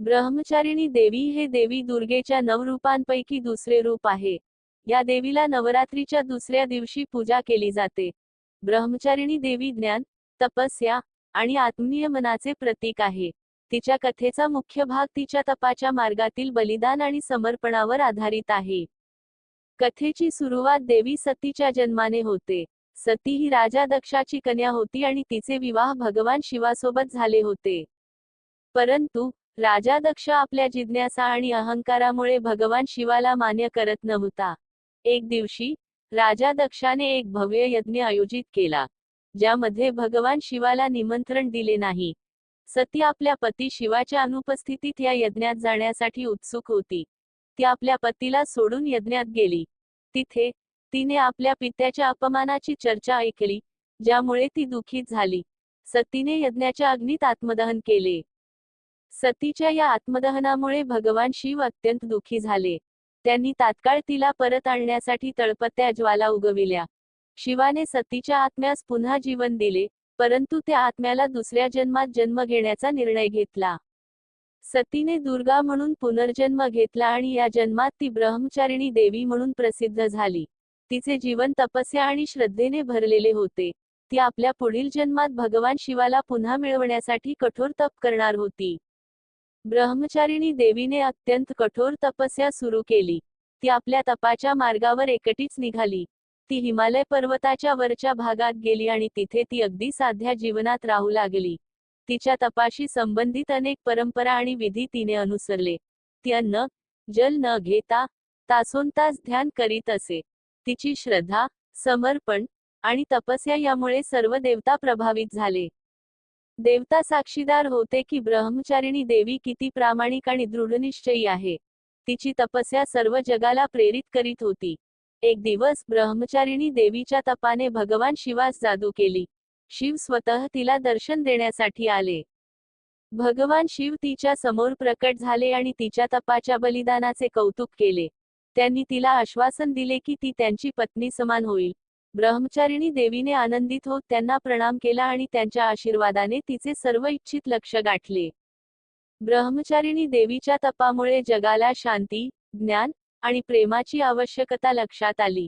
ब्रह्मचारिणी देवी हे देवी दुर्गेच्या नवरूपांपैकी दुसरे रूप आहे. या देवीला नवरात्रीच्या दुसऱ्या दिवशी पूजा केली जाते. ब्रह्मचारिणी देवी ज्ञान तपस्या आणि आत्मनियमनाचे प्रतीक आहे. तिच्या कथेचा मुख्य भाग तिच्या तपाच्या मार्गातील बलिदान आणि समर्पणावर आधारित आहे. कथेची सुरुवात देवी सतीच्या जन्माने होते. सती ही राजा दक्षाची कन्या होती आणि तिचे विवाह भगवान शिवासोबत झाले होते. परंतु राजा दक्ष आपल्या जिज्ञासा आणि अहंकारामुळे भगवान शिवाला मान्य करत नव्हता. एक दिवशी राजा दक्षाने एक भव्य यज्ञ आयोजित केला ज्यामध्ये भगवान शिवाला निमंत्रण दिले नाही. सती आपल्या पती शिवाच्या अनुपस्थितीत या यज्ञात जाण्यासाठी उत्सुक होती. ती आपल्या पतीला सोडून यज्ञात गेली. तिथे तिने आपल्या पित्याच्या अपमानाची चर्चा ऐकली ज्यामुळे ती दुखीत झाली. सतीने यज्ञाच्या अग्नीत आत्मदहन केले. सतीच्या या आत्मदहनामुळे भगवान शिव अत्यंत दुखी झाले. त्यांनी तात्काळ तिला परत आणण्यासाठी तळपत्या ज्वाला उगविल्या. शिवाने सतीच्या आत्म्यास पुन्हा जीवन दिले परंतु त्या आत्म्याला दुसऱ्या जन्मात जन्म घेण्याचा निर्णय घेतला. सतीने दुर्गा म्हणून पुनर्जन्म घेतला आणि या जन्मात ती ब्रह्मचारिणी देवी म्हणून प्रसिद्ध झाली. तिचे जीवन तपस्या आणि श्रद्धेने भरलेले होते. ती आपल्या पुढील जन्मात भगवान शिवाला पुन्हा मिळवण्यासाठी कठोर तप करणार होती. ब्रह्मचारिणी देवीने अत्यंत कठोर तपस्या सुरू केली. ती आपल्या तपाच्या मार्गावर एकटीच निघाली. ती हिमालय पर्वताच्या वरच्या भागात गेली आणि तिथे ती अगदी साध्या जीवनात राहू लागली. तिच्या तपाशी संबंधित अनेक परंपरा आणि विधी तिने अनुसरले. ती अन्न जल न घेता तासोन तास ध्यान करीत असे. तिची श्रद्धा समर्पण आणि तपस्या यामुळे सर्व देवता प्रभावित झाले. देवता साक्षीदार होते की ब्रह्मचारिणी देवी किती प्रामाणिक आणि दृढनिश्चयी आहे. तिची तपस्या सर्व जगाला प्रेरित करीत होती. एक दिवस ब्रह्मचारिणी देवीच्या तपाने भगवान शिवास जादू केली. शिव स्वतः तिला दर्शन देण्यासाठी आले. भगवान शिव तिच्या समोर प्रकट झाले आणि तिच्या तपाच्या बलिदानाचे कौतुक केले. त्यांनी तिला आश्वासन दिले की ती त्यांची पत्नी समान होईल. ब्रह्मचारिणी देवीने आनंदित होत त्यांना प्रणाम केला आणि त्यांच्या आशीर्वादाने तिचे सर्व इच्छित लक्ष गाठले. ब्रह्मचारिणी देवीच्या तपामुळे जगाला शांती ज्ञान आणि प्रेमाची आवश्यकता लक्षात आली.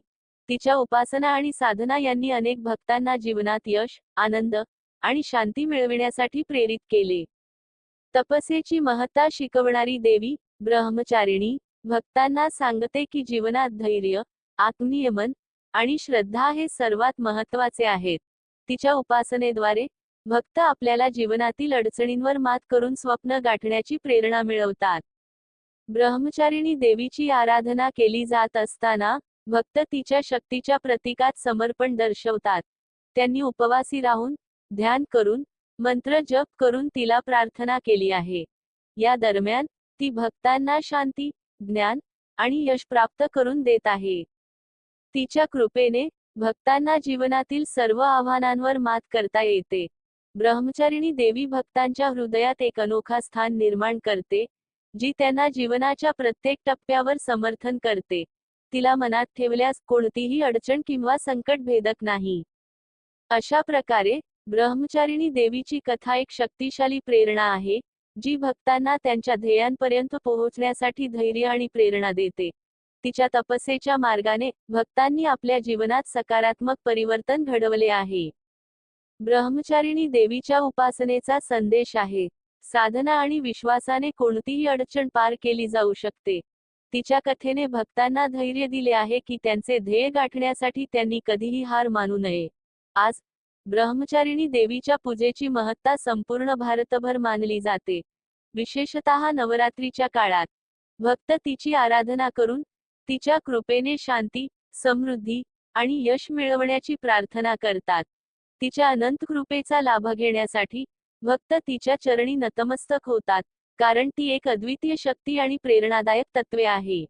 तिच्या उपासना आणि साधना यांनी अनेक भक्तांना जीवनात यश आनंद आणि शांती मिळविण्यासाठी प्रेरित केले. तपस्येची महत्ता शिकवणारी देवी ब्रह्मचारिणी भक्तांना सांगते की जीवनात धैर्य आत्मनियमन आणि श्रद्धा हे सर्वात महत्त्वाचे आहेत. तिच्या उपासनेद्वारे भक्त आपल्याला जीवनातील अडचणींवर मात करून स्वप्न गाठण्याची प्रेरणा मिळवतात. ब्रह्मचारिणी देवीची आराधना केली जात असताना भक्त तिच्या शक्तीच्या प्रतीकात समर्पण दर्शवतात. त्यांनी उपवासी राहून ध्यान करून मंत्र जप करून तिला प्रार्थना केली आहे. या दरम्यान ती भक्तांना शांती ज्ञान आणि यश प्राप्त करून देत आहे. तिच्या कृपेने भक्तांना जीवनातील सर्व आव्हानांवर मात करता येते. ब्रह्मचारिणी देवी भक्तांच्या हृदयात एक अनोखा स्थान निर्माण करते जी त्यांना जीवनाच्या प्रत्येक टप्प्यावर समर्थन करते. तिला मनात ठेवल्यास कोणतीही अडचण किंवा संकट भेदक नाही. अशा प्रकारे ब्रह्मचारिणी देवीची कथा एक शक्तिशाली प्रेरणा आहे जी भक्तांना त्यांच्या ध्येयांपर्यंत पोहोचण्यासाठी धैर्य आणि प्रेरणा देते. तिच्या तपस्येच्या मार्गाने भक्तांनी आपल्या जीवनात सकारात्मक परिवर्तन घडवले आहे. ब्रह्मचारिणी देवीच्या उपासनेचा संदेश आहे. साधना आणि विश्वासाने कोणतीही अडचण पार केली जाऊ शकते. तिच्या कथेने भक्तांना धैर्य दिले आहे की त्यांचे ध्येय गाठण्यासाठी त्यांनी कधीही हार मानू नये. आज ब्रह्मचारिणी देवीच्या पूजेची महत्ता संपूर्ण भारतभर मानली जाते. विशेषतः नवरात्रीच्या काळात. भक्त तिची आराधना करून तिच्या कृपेने शांती समृद्धी आणि यश मिळवण्याची प्रार्थना करतात. तिच्या अनंत कृपेचा लाभ घेण्यासाठी भक्त तिच्या चरणी नतमस्तक होतात कारण ती एक अद्वितीय शक्ती आणि प्रेरणादायक तत्वे आहे.